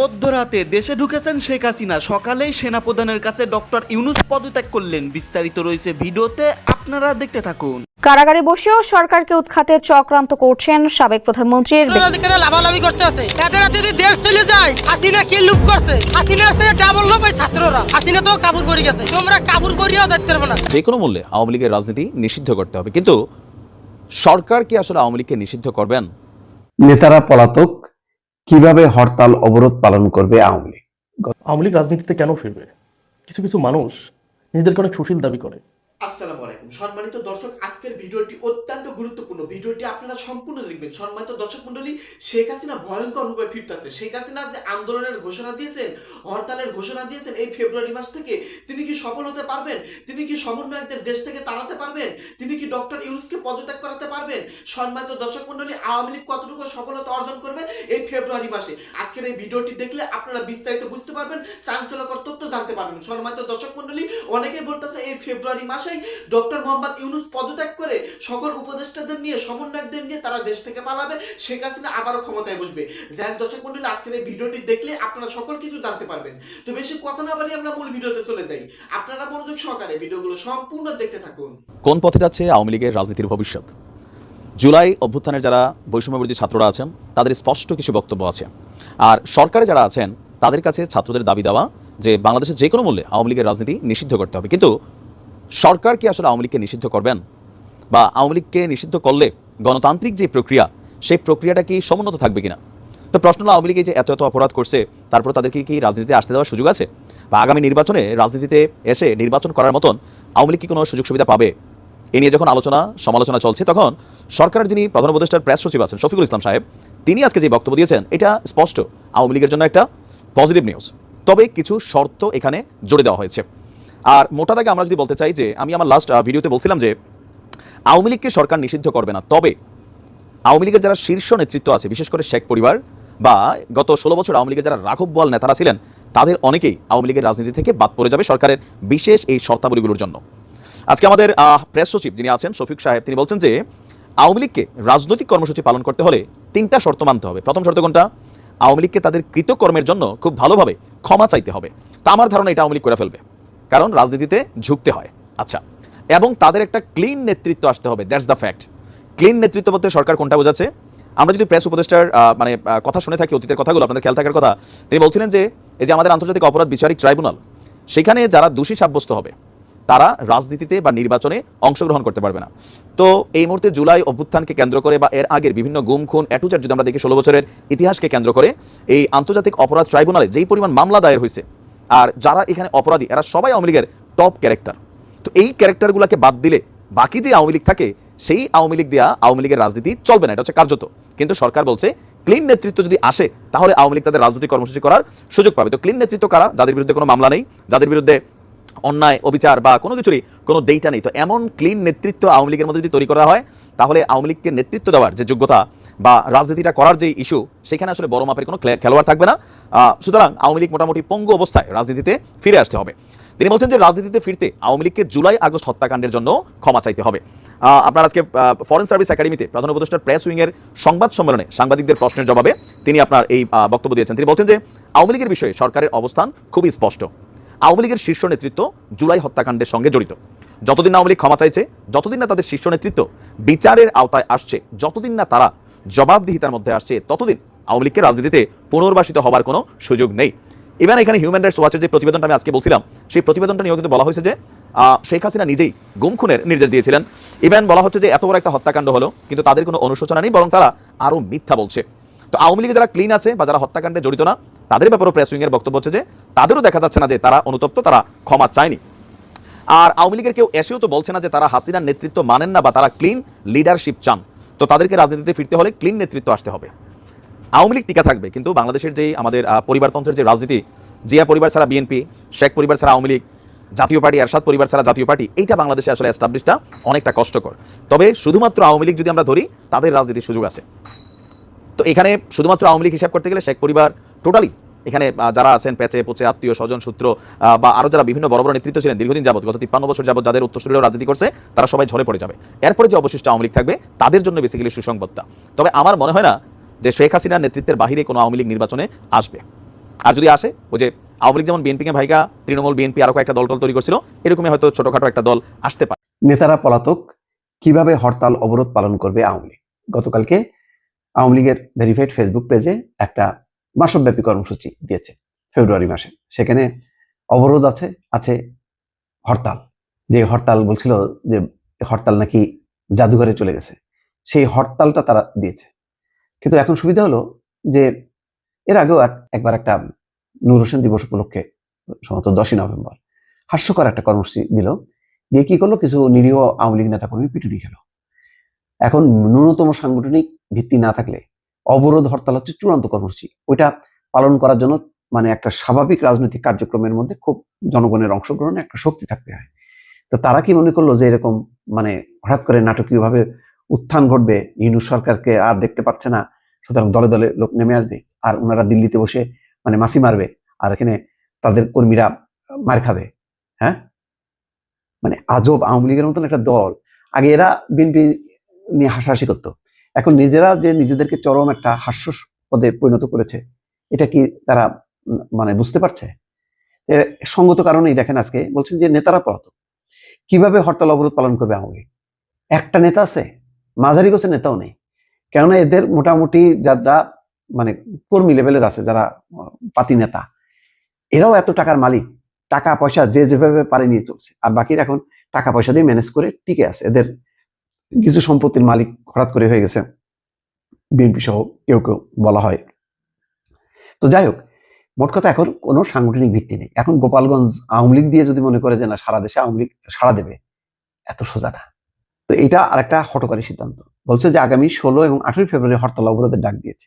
মধ্যরাতে দেশে ঢুকেছেন শেখ হাসিনা। সকালেই সেনাপ্রধানের কাছে ডক্টর ইউনুস পদত্যাগ করলেন। বিস্তারিত রয়েছে ভিডিওতে আপনারা দেখতে থাকুন। কারাগারে বসেও সরকারকে উৎখাতে চক্রান্ত করছেন সাবেক প্রধানমন্ত্রীর লাভালাভি করতে আছে। এদের যদি দেশ চলে যায় হাসিনা কি লুপ করছে? হাসিনার সাথে ডাবল এই ছাত্ররা। হাসিনা তো কাবুর পড়ে গেছে। তোমরা কাবুর পড়িয়াও যাইতে পারবে না। যে কোনো মূল্যে আওয়ামী লীগের রাজনীতি নিষিদ্ধ করতে হবে। কিন্তু সরকার কি আসলে আওয়ামী লীগকে নিষিদ্ধ করবেন? নেতারা পলাতক কীভাবে হরতাল অবরোধ পালন করবে আওয়ামী লীগ? আওয়ামী লীগ রাজনীতিতে কেন ফিরবে? কিছু কিছু মানুষ নিজেদেরকে অনেক সুশীল দাবি করে। আসসালামু আলাইকুম। সম্মানিত দর্শক, আজকের ভিডিওটি অত্যন্ত গুরুত্বপূর্ণ। ভিডিওটি আপনারা সম্পূর্ণ দেখবেন। সম্মানিত দর্শক মণ্ডলী, শেখ হাসিনা ভয়ঙ্কর রূপে ফিরতেছে। শেখ হাসিনা যে আন্দোলনের ঘোষণা দিয়েছেন, হরতালের ঘোষণা দিয়েছেন এই ফেব্রুয়ারি মাস থেকে, তিনি কি সফল হতে পারবেন? তিনি কি সমন্বয়কদের দেশ থেকে তাড়াতে পারবেন? তিনি কি ডক্টর ইউনুসকে পদত্যাগ করাতে পারবেন? সম্মানিত দর্শক মন্ডলী আওয়ামী লীগ কতটুকু সফলতা অর্জন করবে এই ফেব্রুয়ারি মাসে? আজকের এই ভিডিওটি দেখলে আপনারা বিস্তারিত বুঝতে পারবেন, চাঞ্চল্যকর তথ্য জানতে পারবেন। সম্মানিত দর্শক মন্ডলী অনেকেই বলতেছে এই ফেব্রুয়ারি মাসেই ডক্টর মোহাম্মদ ইউনুস পদত্যাগ করে সকল উপদেষ্টাদের নিয়ে, সমন্বয়কদের নিয়ে তারা দেশ থেকে পালাবে। শেখ হাসিনা আবারও ক্ষমতায় বসবে। যাই দর্শক মন্ডলী আজকের এই ভিডিওটি দেখলে আপনারা সকল কিছু জানতে পারবেন। তো বেশি কথা না বাড়িয়ে আমরা মূল ভিডিওতে চলে যাই। আপনারা মনোযোগ সহকারে ভিডিওগুলো সম্পূর্ণ দেখতে থাকুন। কোন পথে যাচ্ছে আওয়ামী লীগের রাজনীতির ভবিষ্যৎ? জুলাই অভ্যুত্থানের যারা বৈষম্যবিরোধী ছাত্ররা আছেন, তাদের স্পষ্ট কিছু বক্তব্য আছে। আর সরকারে যারা আছেন, তাদের কাছে ছাত্রদের দাবি দেওয়া যে বাংলাদেশে যে কোনো মূল্যে আওয়ামী লীগের রাজনীতি নিষিদ্ধ করতে হবে। কিন্তু সরকার কি আসলে আওয়ামী লীগকে নিষিদ্ধ করবেন? বা আওয়ামী লীগকে নিষিদ্ধ করলে গণতান্ত্রিক যে প্রক্রিয়া, সেই প্রক্রিয়াটা কি সমুন্নত থাকবে কিনা? তো প্রশ্ন হলো, আওয়ামী লীগে যে এত এত অপরাধ করছে, তারপর তাদেরকে কি রাজনীতিতে আসতে দেওয়ার সুযোগ আছে? বা আগামী নির্বাচনে রাজনীতিতে এসে নির্বাচন করার মতন আওয়ামী লীগ কি কোনো সুযোগ সুবিধা পাবে? এ নিয়ে যখন আলোচনা, সমালোচনা চলছে, তখন সরকারের যিনি প্রধান উপদেষ্টার প্রেস সচিব আছেন, শফিকুল ইসলাম সাহেব, তিনি আজকে যে বক্তব্য দিয়েছেন, এটা স্পষ্ট। আওয়ামী লীগের জন্য একটা পজিটিভ নিউজ তবে কিছু শর্ত এখানে জোরে দেওয়া হয়েছে। আর মোটা দাগে আমরা যদি বলতে চাই যে, আমি আমার লাস্ট ভিডিওতে বলছিলাম যে, আওয়ামী লীগকে সরকার নিষিদ্ধ করবে না। তবে আওয়ামী লীগের যারা শীর্ষ নেতৃত্ব আছে, বিশেষ করে শেখ পরিবার বা গত ষোলো বছর আওয়ামী লীগের যারা রাঘব বল নেতারা ছিলেন, তাদের অনেকেই আওয়ামী লীগের রাজনীতি থেকে বাদ পড়ে যাবে সরকারের বিশেষ এই শর্তাবলীগুলোর জন্য। আজকে আমাদের প্রেস সচিব যিনি আছেন, শফিক সাহেব, তিনি বলছেন যে, আওয়ামী লীগকে রাজনৈতিক কর্মসূচি পালন করতে হলে তিনটা শর্ত মানতে হবে। প্রথম শর্ত কোনটা? আওয়ামী লীগকে তাদের কৃতকর্মের জন্য খুব ভালোভাবে ক্ষমা চাইতে হবে। তা আমার ধারণা এটা আওয়ামী লীগ করে ফেলবে। কারণ রাজনীতিতে ঝুঁকতে হয়। আচ্ছা এবং তাদের একটা ক্লিন নেতৃত্ব আসতে হবে দ্যাটস দ্য ফ্যাক্ট ক্লিন নেতৃত্ব বলতে সরকার কোনটা বোঝাচ্ছে? আমরা যদি প্রেস উপদেষ্টার মানে কথা শুনে থাকি, অতীতের কথাগুলো, আপনাদের খেয়াল থাকার কথা, তিনি বলছিলেন যে, এই যে আমাদের আন্তর্জাতিক অপরাধ বিচারিক ট্রাইব্যুনাল, সেখানে যারা দোষী সাব্যস্ত হবে, তারা রাজনীতিতে বা নির্বাচনে অংশগ্রহণ করতে পারবে না। তো এই মুহূর্তে জুলাই অভ্যুত্থানকে কেন্দ্র করে বা এর আগের বিভিন্ন গুম, খুন অ্যাটুচার যদি আমরা দেখি, ষোলো বছরের ইতিহাসকে কেন্দ্র করে, এই আন্তর্জাতিক অপরাধ ট্রাইব্যুনালে যেই পরিমাণ মামলা দায়ের হয়েছে আর যারা এখানে অপরাধী, এরা সবাই আওয়ামী লীগের টপ ক্যারেক্টার তো এই ক্যারেক্টারগুলোকে বাদ দিলে বাকি যে আওয়ামী লীগ থাকে, সেই আওয়ামী লীগ দেওয়া আওয়ামী লীগের রাজনীতি চলবে না, এটা হচ্ছে কার্যত। কিন্তু সরকার বলছে ক্লিন নেতৃত্ব যদি আসে, তাহলে আওয়ামী লীগ তাদের রাজনৈতিক কর্মসূচি করার সুযোগ পাবে। তো ক্লিন নেতৃত্ব কারা? যাদের বিরুদ্ধে কোনো মামলা নেই, যাদের বিরুদ্ধে অন্যায়, অবিচার বা কোনো কিছুরই কোনো ডেটা নেই। তো এমন ক্লিন নেতৃত্ব আওয়ামী লীগের মধ্যে যদি তৈরি করা হয়, তাহলে আওয়ামী লীগকে নেতৃত্ব দেওয়ার যে যোগ্যতা বা রাজনীতিটা করার যে ইস্যু সেখানে আসলে বড় মাপের কোনো খেলোয়াড় থাকবে না। সুতরাং আওয়ামী লীগ মোটামুটি পঙ্গু অবস্থায় রাজনীতিতে ফিরে আসতে হবে। তিনি বলছেন যে রাজনীতিতে ফিরতে আওয়ামী লীগকে জুলাই আগস্ট হত্যাকাণ্ডের জন্য ক্ষমা চাইতে হবে। আপনার আজকে ফরেন সার্ভিস একাডেমিতে প্রধান উপদেষ্টার প্রেস উইংয়ের সংবাদ সম্মেলনে সাংবাদিকদের প্রশ্নের জবাবে তিনি আপনার এই বক্তব্য দিয়েছেন। তিনি বলছেন যে আওয়ামী লীগের বিষয়ে সরকারের অবস্থান খুবই স্পষ্ট। আওয়ামী লীগের শীর্ষ নেতৃত্ব জুলাই হত্যাকাণ্ডের সঙ্গে জড়িত। যতদিন আওয়ামী লীগ ক্ষমা চাইছে, যতদিন না তাদের শীর্ষ নেতৃত্ব বিচারের আওতায় আসছে, যতদিন না তারা জবাবদিহিতার মধ্যে আসছে ততদিন আওয়ামী লীগকে রাজনীতিতে পুনর্বাসিত হবার কোনো সুযোগ নেই। ইভেন এখানে হিউম্যান রাইটস ওয়াচের যে প্রতিবেদনটা আমি আজকে বলছিলাম, সেই প্রতিবেদনটা নিয়েও কিন্তু বলা হয়েছে যে শেখ হাসিনা নিজেই গুম খুনের নির্দেশ দিয়েছিলেন। ইভেন বলা হচ্ছে যে, এত বড় একটা হত্যাকাণ্ড হলো, কিন্তু তাদের কোনো অনুশোচনা নেই, বরং তারা আরও মিথ্যা বলছে। তো আওয়ামী লীগে যারা ক্লিন আছে বা যারা হত্যাকাণ্ডে জড়িত না, তাদের ব্যাপারেও প্রেস উইংয়ের বক্তব্য হচ্ছে যে, তাদেরও দেখা যাচ্ছে না যে, তারা অনুতপ্ত, তারা ক্ষমা চায়নি। আর আওয়ামী লীগের কেউ এসেও তো বলছে না যে, তারা হাসিনার নেতৃত্ব মানেন না বা তারা ক্লিন লিডারশিপ চান। তো তাদেরকে রাজনীতিতে ফিরতে হলে ক্লিন নেতৃত্ব আসতে হবে। আওয়ামী লীগ টিকা থাকবে, কিন্তু বাংলাদেশের যে আমাদের পরিবারতন্ত্রের যে রাজনীতি, জিয়া পরিবার ছাড়া বিএনপি, শেখ পরিবার ছাড়া আওয়ামী লীগ, জাতীয় পার্টি, এরশাদ পরিবার ছাড়া জাতীয় পার্টি, এইটা বাংলাদেশে আসলে এস্টাবলিশটা অনেকটা কষ্টকর। তবে শুধুমাত্র আওয়ামী লীগ যদি আমরা ধরি, তাদের রাজনীতির সুযোগ আছে। তো এখানে শুধুমাত্র আওয়ামী লীগ হিসাব করতে গেলে শেখ পরিবার টোটালি এখানে যারা আছেন পেঁচে পোচে, আত্মীয়, স্বজন সূত্র বা আরও যারা বিভিন্ন বড় বড় নেতৃত্ব ছিলেন, দীর্ঘদিন যাবত গত তিপ্পান্ন বছর যাবত যাদের উত্তরসূরিরাও রাজনীতি করছে, তারা সবাই ঝরে পড়ে যাবে। এরপরে যে অবশিষ্ট আওয়ামী লীগ থাকবে, তাদের জন্য বেসিক্যালি সুসংবাদটা। তবে আমার মনে হয় না যে শেখ হাসিনার নেতৃত্বের বাহিরে কোনো আওয়ামী লীগ নির্বাচনে আসবে। আর যদি আসে, ওই যে আওয়ামী লীগ যেমন বিএনপিকে ভাইকা তৃণমূল বিএনপি আরও কয়েকটা দল টল তৈরি করছিল, এরকমই হয়তো ছোটখাটো একটা দল আসতে পারে। নেতারা পলাতক, কীভাবে হরতাল, অবরোধ পালন করবে আওয়ামী লীগ? গতকালকে আওয়ামী লীগের ভেরিফাইড ফেসবুক পেজে একটা মাসব্যাপী কর্মসূচি দিয়েছে ফেব্রুয়ারি মাসে। সেখানে অবরোধ আছে আছে হরতাল। যে হরতাল বলছিল যে হরতাল নাকি জাদুঘরে চলে গেছে, সেই হরতালটা তারা দিয়েছে। কিন্তু এখন সুবিধা হলো যে এর আগেও এক- একবার একটা নূর হোসেন দিবস উপলক্ষে, সম্ভবত দশই নভেম্বর, হাস্যকর একটা কর্মসূচি দিল। দিয়ে কি করল? কিছু নিরীহ আওয়ামী লীগ নেতা কর্মী পিটুনি খেলো। এখন ন্যূনতম সাংগঠনিক ভিত্তি না থাকলে অবরোধ হরতাল হচ্ছে চূড়ান্ত কর্মসূচি। ওইটা পালন করার জন্য মানে একটা স্বাভাবিক রাজনৈতিক কার্যক্রমের মধ্যে খুব জনগণের অংশগ্রহণে একটা শক্তি থাকতে হয়। তো তারা কি মনে করল যে এরকম মানে হঠাৎ করে নাটকীয়ভাবে উত্থান ঘটবে, ইনু সরকারকে আর দেখতে পাচ্ছে না, সুতরাং দলে দলে লোক নেমে আসবে, আর ওনারা দিল্লিতে বসে মানে মাসি মারবে, আর এখানে তাদের কর্মীরা মার খাবে হ্যাঁ? মানে আজব আওয়ামী লীগের মতন একটা দল। আগে এরা বিএনপি নিয়ে হাসাহাসি করতো এখন নিজেরা যে নিজেদেরকে চরম একটা হাস্য পদে পরিণত করেছে, এটা কি তারা মানে বুঝতে পারছে? সঙ্গত কারণেই দেখেন আজকে বলছেন যে নেতারা পলাতক। কীভাবে হরতাল অবরোধ পালন করবে আওয়ামী একটা নেতা আছে, মাঝারি গোছের নেতাও নেই। কেননা এদের মোটামুটি যারা মানে কর্মী লেভেলের আছে যারা পাতি নেতা। এরাও এত টাকার মালিক। টাকা পয়সা যে যেভাবে পারে নিয়ে চলছে। আর বাকিরা এখন টাকা পয়সা দিয়ে ম্যানেজ করে টিকে আছে। এদের কিছু সম্পত্তির মালিক হঠাৎ করে হয়ে গেছে। বিএনপি সহ কেউ কেউ বলা হয়। তো যাই হোক, মোট কথা এখন কোনো সাংগঠনিক ভিত্তি নেই। এখন গোপালগঞ্জ আওয়ামী লীগ দিয়ে যদি মনে করে যে না, সারা দেশে আওয়ামী লীগ সারা দেবে, এত সোজা না। তো এটা আরেকটা হটকারী সিদ্ধান্ত। বলছে যে আগামী ষোলো এবং আঠেরোই ফেব্রুয়ারি হরতাল অবরোধের ডাক দিয়েছে।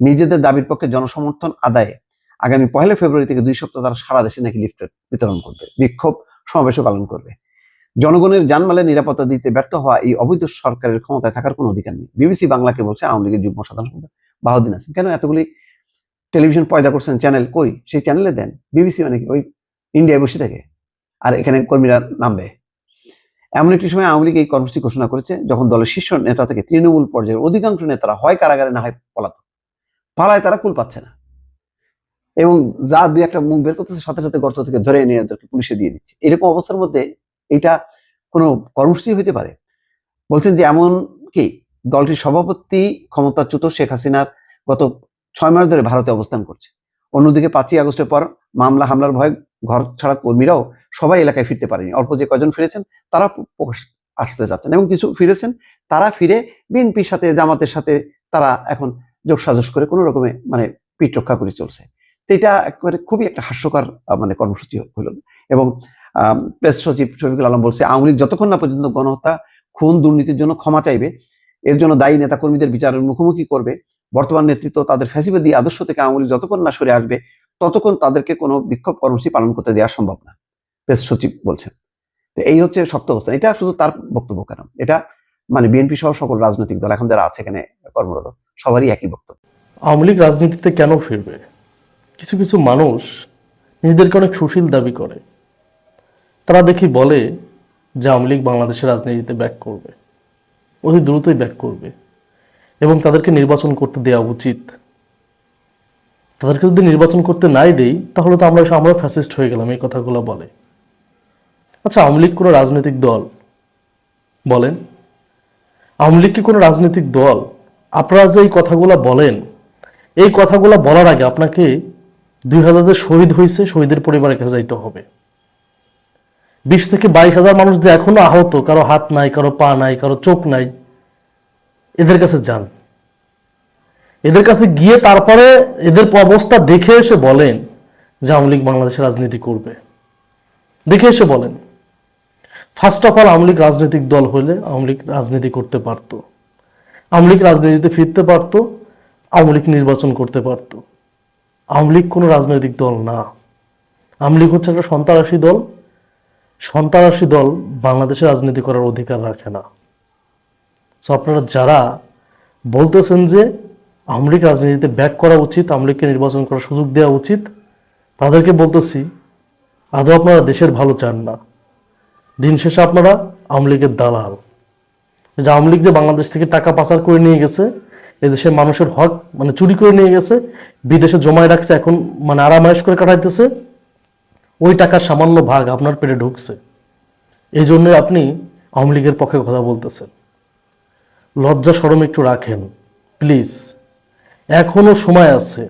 নিজেদের দাবির পক্ষে জনসমর্থন আদায়ে আগামী পহেলা ফেব্রুয়ারি থেকে দুই সপ্তাহ তারা সারা দেশে নাকি লিফলেট বিতরণ করবে, বিক্ষোভ সমাবেশও পালন করবে। জনগণের জানমালের নিরাপত্তা দিতে ব্যর্থ হওয়া এই অবৈধ সরকারের ক্ষমতায় থাকার কোনো অধিকার নেই। বিবিসি বাংলাকে বলছে আওয়ামী লীগের যুগ্ম সাধারণ সম্পাদক বাহাউদ্দিন আছেন কেন এতগুলি টেলিভিশন পয়দা করছেন চ্যানেল কই? সেই চ্যানেলে দেন। বিবিসি মানে ওই ইন্ডিয়ায় বসে থাকে আর এখানে কর্মীরা নামবে। এমন একটি সময় আওয়ামী লীগ এই কর্মসূচি ঘোষণা করেছে যখন দলের শীর্ষ নেতা থেকে তৃণমূল পর্যায়ের অধিকাংশ নেতারা হয় কারাগারে না হয় পলাতক। পালায় তারা কুল পাচ্ছে না। এবং যা দুই একটা মুখ বের করতেছে, সাথে সাথে গর্ত থেকে ধরে এনে এদেরকে পুলিশে দিয়ে দিচ্ছে। এরকম অবস্থার মধ্যে এটা কোনো কর্মসূচি হইতে পারে। বলছেন যে এমন কি? দলটির সভাপতি ক্ষমতাচ্যুত শেখ হাসিনার গত ছয় মাস ধরে ভারতে অবস্থান করছে। অন্যদিকে পাঁচই আগস্টের পর মামলা হামলার ভয়ে ঘর ছাড়া কর্মীরাও সবাই এলাকায় ফিরতে পারেনি। অল্প যে কজন ফিরেছেন তারা আসতে যাচ্ছেন এবং কিছু ফিরেছেন, তারা ফিরে বিএনপির সাথে, জামাতের সাথে তারা এখন যোগ সাজস করে কোনো রকমে মানে পিঠ রক্ষা করে চলছে। তো এটা একেবারে খুবই একটা হাস্যকর মানে কর্মসূচি হলো এবং প্রেস সচিব শফিকুল আলম বলছে, আওয়ামী লীগ যতক্ষণ না পর্যন্ত গণহত্যা, খুন দুর্নীতির জন্য ক্ষমা চাইবে, এর জন্য দায়ী নেতা কর্মীদের বিচারের মুখোমুখি করবে। বর্তমান নেতৃত্ব তাদের ফ্যাসিবাদী আদর্শ থেকে আওয়ামী লীগ যতক্ষণ না সরে আসবে, ততক্ষণ তাদেরকে কোনো বিক্ষোভ কর্মসূচি পালন করতে দেওয়া সম্ভব না, প্রেস সচিব বলছেন। এই হচ্ছে সত্য অবস্থা। এটা শুধু তার বক্তব্য কেন? এটা মানে বিএনপি সহ সকল রাজনৈতিক দল এখন যারা আছে এখানে কর্মরত, সবারই একই বক্তব্য। আওয়ামী লীগ রাজনীতিতে কেন ফিরবে? কিছু কিছু মানুষ নিজেদেরকে অনেক সুশীল দাবি করে। তারা দেখি বলে যে আওয়ামী লীগ বাংলাদেশের রাজনীতিতে ব্যাক করবে। অতি দ্রুতই ব্যাক করবে। এবং তাদেরকে নির্বাচন করতে দেওয়া উচিত। তাদেরকে যদি নির্বাচন করতে নাই দেই, তাহলে তো আমরা আমরা ফ্যাসিস্ট হয়ে গেলাম, এই কথাগুলো বলে। আচ্ছা আওয়ামী লীগ কোনো রাজনৈতিক দল? বলেন। আওয়ামী লীগ কি কোনো রাজনৈতিক দল? আপনারা যে এই কথাগুলো বলেন, এই কথাগুলো বলার আগে আপনাকে দুই হাজার শহীদ হয়েছে, শহীদের পরিবারের কাছে যাইতে হবে। বিশ থেকে বাইশ হাজার মানুষ যে এখনও আহত, কারও হাত নাই, কারও পা নাই, কারও চোখ নাই, এদের কাছে যান। এদের কাছে গিয়ে তারপরে এদের অবস্থা দেখে এসে বলেন যে আওয়ামী লীগ বাংলাদেশে রাজনীতি করবে। দেখে এসে বলেন। First of all Awami League রাজনৈতিক দল হলে আওয়ামী লীগ রাজনীতি করতে পারতো। আওয়ামী লীগ রাজনীতিতে ফিরতে পারতো, আওয়ামী লীগ নির্বাচন করতে পারতো। আওয়ামী লীগ কোনো রাজনৈতিক দল না। আওয়ামী লীগ হচ্ছে একটা সন্ত্রাসী দল। সন্ত্রাসী দল বাংলাদেশে রাজনীতি করার অধিকার রাখে না। সো আপনারা যারা বলতেছেন যে আওয়ামী লীগ রাজনীতিতে ব্যাক করা উচিত, আওয়ামী লীগকে নির্বাচন করার সুযোগ দেওয়া উচিত, তাদেরকে বলতেছি, আদৌ আপনারা দেশের ভালো চান না। দিন শেষে আপনারা আওয়ামী লীগের দালাল। যে আওয়ামী লীগ যে বাংলাদেশ থেকে টাকা পাচার করে নিয়ে গেছে এদেশের মানুষের হক মানে চুরি করে নিয়ে গেছে, বিদেশে জমায় রাখছে, এখন মানে আরামায়েশ করে কাটাইতেছে ওই টাকার সামান্য ভাগ আপনার পেটে ঢুকছে। এই জন্য আপনি আওয়ামী লীগের পক্ষে কথা বলতেছেন। লজ্জা সরম একটু রাখেন, প্লিজ। এখনও সময় আছে।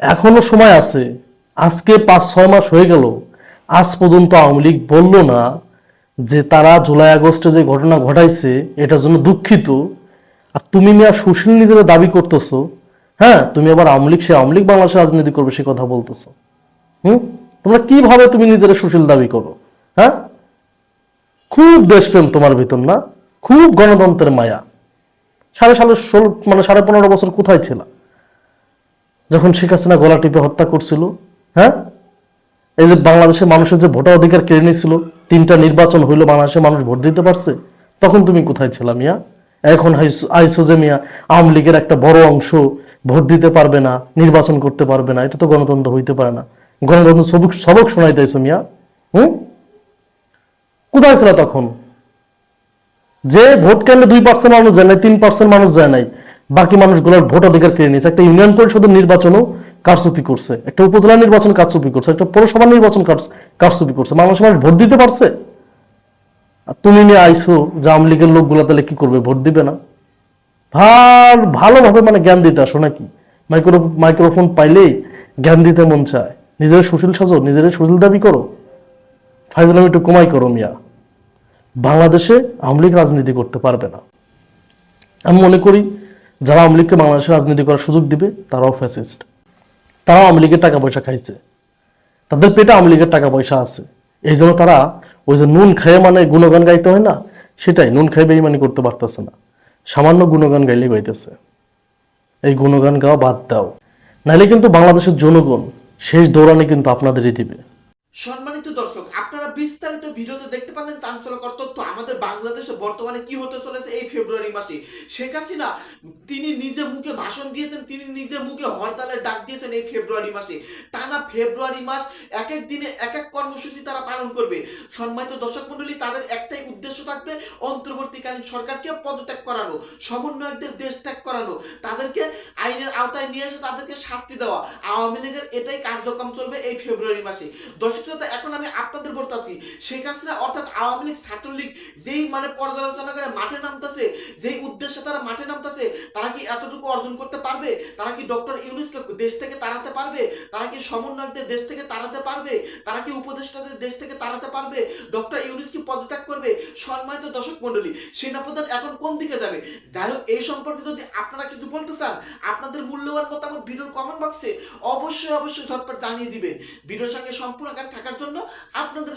এখনও সময় আছে। আজকে পাঁচ, ছয় মাস হয়ে গেল। আজ পর্যন্ত আওয়ামী লীগ বলল না যে তারা জুলাই, আগস্টে যে ঘটনা ঘটাইছে, এটার জন্য দুঃখিত। আর তুমি মিয়া সুশীল নিজেরা দাবি করতেছো হ্যাঁ? তুমি আবার আওয়ামী লীগ, সে আওয়ামী লীগ বাংলাদেশে রাজনীতি করবে, সে কথা বলতেছো। হুম? তোমরা কীভাবে তুমি নিজেরা সুশীল দাবি করো? হ্যাঁ? খুব দেশপ্রেম তোমার ভিতর, না? খুব গণতন্ত্রের মায়া। সাড়ে সালে ষোলো মানে সাড়ে পনেরো বছর কোথায় ছিল? যখন শেখ হাসিনা গলা টিপে হত্যা করছিল হ্যাঁ? এই যে বাংলাদেশের মানুষের যে ভোটার অধিকার কেড়ে নিয়েছিল, তিনটা নির্বাচন হইল বাংলাদেশের মানুষ ভোট দিতে পারছে, তখন তুমি কোথায় ছিল মিয়া? এখন আইসো যে মিয়া, আওয়ামী লীগের একটা বড় অংশ ভোট দিতে পারবে না, নির্বাচন করতে পারবে না, এটা তো গণতন্ত্র হইতে পারে না। গণতন্ত্র সবক সবক শোনাইতেছো মিয়া, হুম? কোথায় ছিল তখন? যে ভোট কেন্দ্রে দুই পার্সেন্ট মানুষ যায় নাই, তিন পার্সেন্ট মানুষ যায় নাই, বাকি মানুষগুলোর ভোট অধিকার কেড়ে নিয়েছে। একটা ইউনিয়ন পরিষদের নির্বাচনও কারচুপি করছে, একটা উপজেলা নির্বাচন কারচুপি করছে, একটা পৌরসভা নির্বাচন কারচ- কারচুপি করছে। মানুষ মানুষ ভোট দিতে পারছে? আর তুমি নিয়ে আইসো যে আওয়ামী লীগের লোকগুলো তাহলে কি করবে? ভোট দিবে না? ভালো ভালোভাবে মানে জ্ঞান দিতে আসো নাকি? মাইক্রো মাইক্রোফোন পাইলেই জ্ঞান দিতে মন চায়। নিজের সুশীল সাজো, নিজের সুশীল দাবি করো। ফাইজলাম একটু কমাই করো মিয়া। বাংলাদেশে আওয়ামী লীগ রাজনীতি করতে পারবে না। আমি মনে করি, যারা আওয়ামী লীগকে বাংলাদেশে রাজনীতি করার সুযোগ দিবে, তারাও ফ্যাসিস্ট তারাও আওয়ামী লীগের টাকা পয়সা খাইছে। তাদের পেটে আওয়ামী লীগের টাকা পয়সা আছে। এই জন্য তারা ওই যে নুন খেয়ে মানে গুণগান গাইতে হয় না, সেটাই নুন খেয়ে বেইমানি করতে পারতেছে না। সামান্য গুণগান গাইলে গাইতেছে এই গুণগান গাওয়া বাদ দাও। নাহলে কিন্তু বাংলাদেশের জনগণ শেষ দৌড়ানে কিন্তু আপনাদেরই দিবে। সম্মানিত দর্শক আপনারা বিস্তারিত ভিডিওতে দেখতে পারলেন চাঞ্চল্যকর তথ্য। আমাদের বাংলাদেশে বর্তমানে কি হতে চলেছে এই ফেব্রুয়ারি মাসে? শেখ হাসিনা তিনি নিজে মুখে ভাষণ দিয়েছেন, তিনি নিজে মুখে হরতালের ডাক দিয়েছেন এই ফেব্রুয়ারি মাসে। টানা ফেব্রুয়ারি মাস, এক এক দিনে এক এক কর্মসূচি তারা পালন করবে। সম্মানিত দর্শক মন্ডলী তাদের একটাই উদ্দেশ্য থাকবে অন্তর্বর্তীকালীন সরকারকে পদত্যাগ করানো, সমন্বয়কদের দেশ ত্যাগ করানো, তাদেরকে আইনের আওতায় নিয়ে এসে তাদেরকে শাস্তি দেওয়া। আওয়ামী লীগের এটাই কার্যক্রম চলবে এই ফেব্রুয়ারি মাসে। দর্শক এখন আমি আপনাদের বলতেছি শেখ হাসিনা অর্থাৎ আওয়ামী লীগ, ছাত্রলীগ যেই মানে পর্যালোচনা করে মাঠে নামতেছে, যেই উদ্দেশ্যে তারা মাঠে নামতেছে, তারা কি এতটুকু অর্জন করতে পারবে? তারা কি ডক্টর ইউনুসকে দেশ থেকে তাড়াতে পারবে? তারা কি সমন্বয়কদের দেশ থেকে তাড়াতে পারবে? তারা কি উপদেষ্টাদের দেশ থেকে তাড়াতে পারবে? ডক্টর ইউনুস কি পদত্যাগ করবে? সম্মানিত দর্শক মন্ডলী সেনাপ্রধান এখন কোন দিকে যাবে? যাই হোক, এই সম্পর্কে যদি আপনারা কিছু বলতে চান, আপনাদের মূল্যবান মতামত ভিডিওর কমেন্ট বক্সে অবশ্যই অবশ্যই ঝটপট জানিয়ে দিবেন। ভিডিওর সঙ্গে সম্পূর্ণ থাকার জন্য আপনাদের